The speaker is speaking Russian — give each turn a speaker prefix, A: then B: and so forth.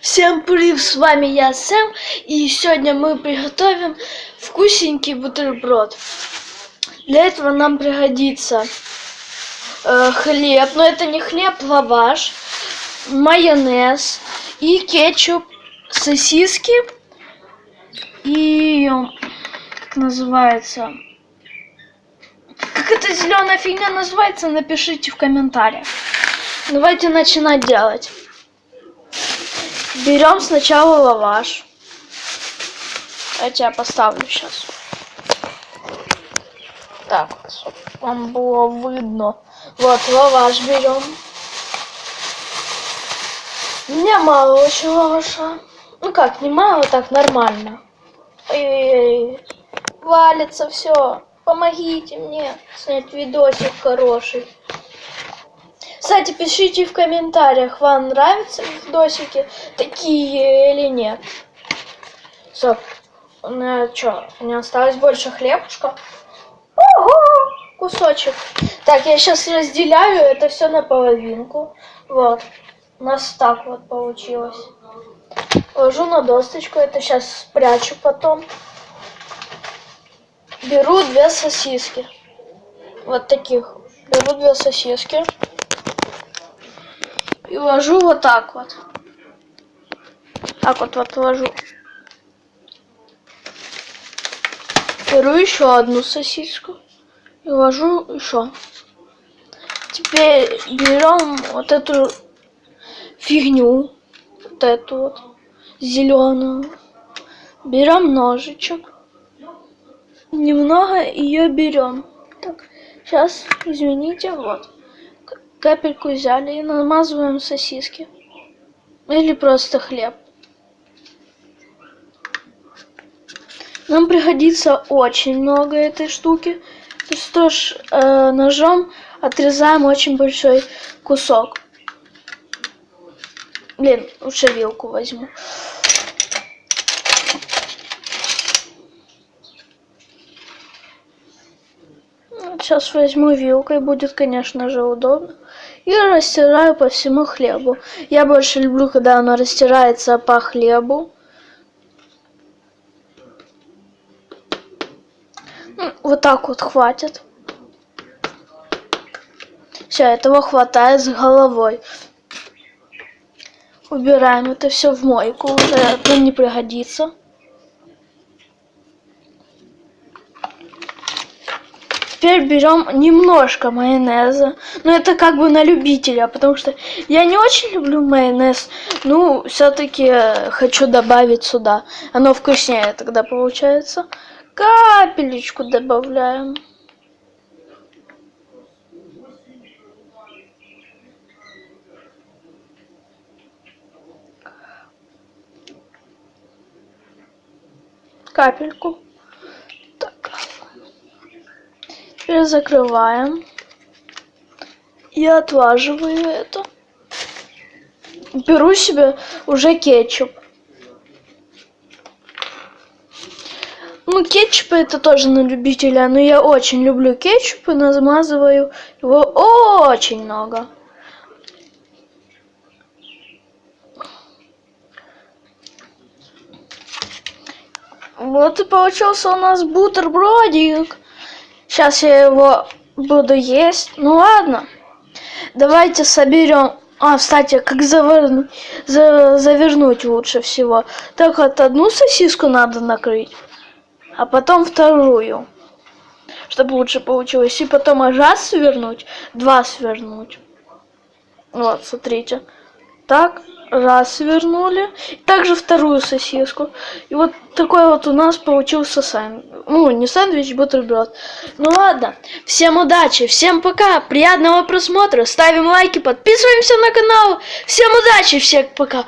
A: Всем привет, с вами я Сэм, и сегодня мы приготовим вкусненький бутерброд. Для этого нам пригодится э, хлеб, но это не хлеб, лаваш, майонез и кетчуп, сосиски и как называется? Как эта зеленая фигня называется, напишите в комментариях. Давайте начинать делать. Берем сначала лаваш. Я поставлю сейчас. Так, вам было видно. Вот, лаваш берем. Мне мало очень лаваша. Ну как, не мало, так нормально. Ой-ой-ой. Валится все. Помогите мне снять видосик хороший. Кстати, пишите в комментариях, вам нравятся видосики такие или нет. Стоп. У меня что, меня осталось больше хлебушка? Ого! Кусочек. Так, я сейчас разделяю это все на половинку. Вот. У нас так вот получилось. Ложу на досточку, это сейчас спрячу потом. Беру две сосиски. Вот таких. Беру две сосиски. И ложу вот так вот. Так вот вот ложу. Беру еще одну сосиску. И ложу еще. Теперь берем вот эту фигню. Вот эту вот. Зеленую. Берем ножичек. Немного ее берем. Так, сейчас, извините, вот. Капельку взяли и намазываем сосиски. Или просто хлеб. Нам пригодится очень много этой штуки. То есть тоже э, ножом отрезаем очень большой кусок. Блин, лучше вилку возьму. Сейчас возьму вилкой, будет, конечно же, удобно. И растираю по всему хлебу. Я больше люблю, когда оно растирается по хлебу. Ну, Вот так вот хватит. Все, этого хватает с головой. Убираем это все в мойку, уже это не пригодится. Теперь берем немножко майонеза. Но это как бы на любителя, потому что я не очень люблю майонез. Ну, все-таки хочу добавить сюда. Оно вкуснее тогда получается. Капелечку добавляем. Капельку. Так. Закрываем. И отлаживаю это. Беру себе уже кетчуп. Ну, кетчуп это тоже на любителя, но я очень люблю кетчуп и намазываю его очень много. Вот и получился у нас бутербродик. Сейчас я его буду есть. Ну ладно. Давайте соберем. А, кстати, как завернуть, за- завернуть лучше всего. Так вот одну сосиску надо накрыть, а потом вторую. Чтобы лучше получилось. И потом раз свернуть, два свернуть. Вот, смотрите. Так, раз свернули. Также вторую сосиску. И вот такой вот у нас получился сэндвич. Ну, не сэндвич, бутерброд. Ну ладно. Всем удачи, всем пока. Приятного просмотра. Ставим лайки, подписываемся на канал. Всем удачи, всем пока.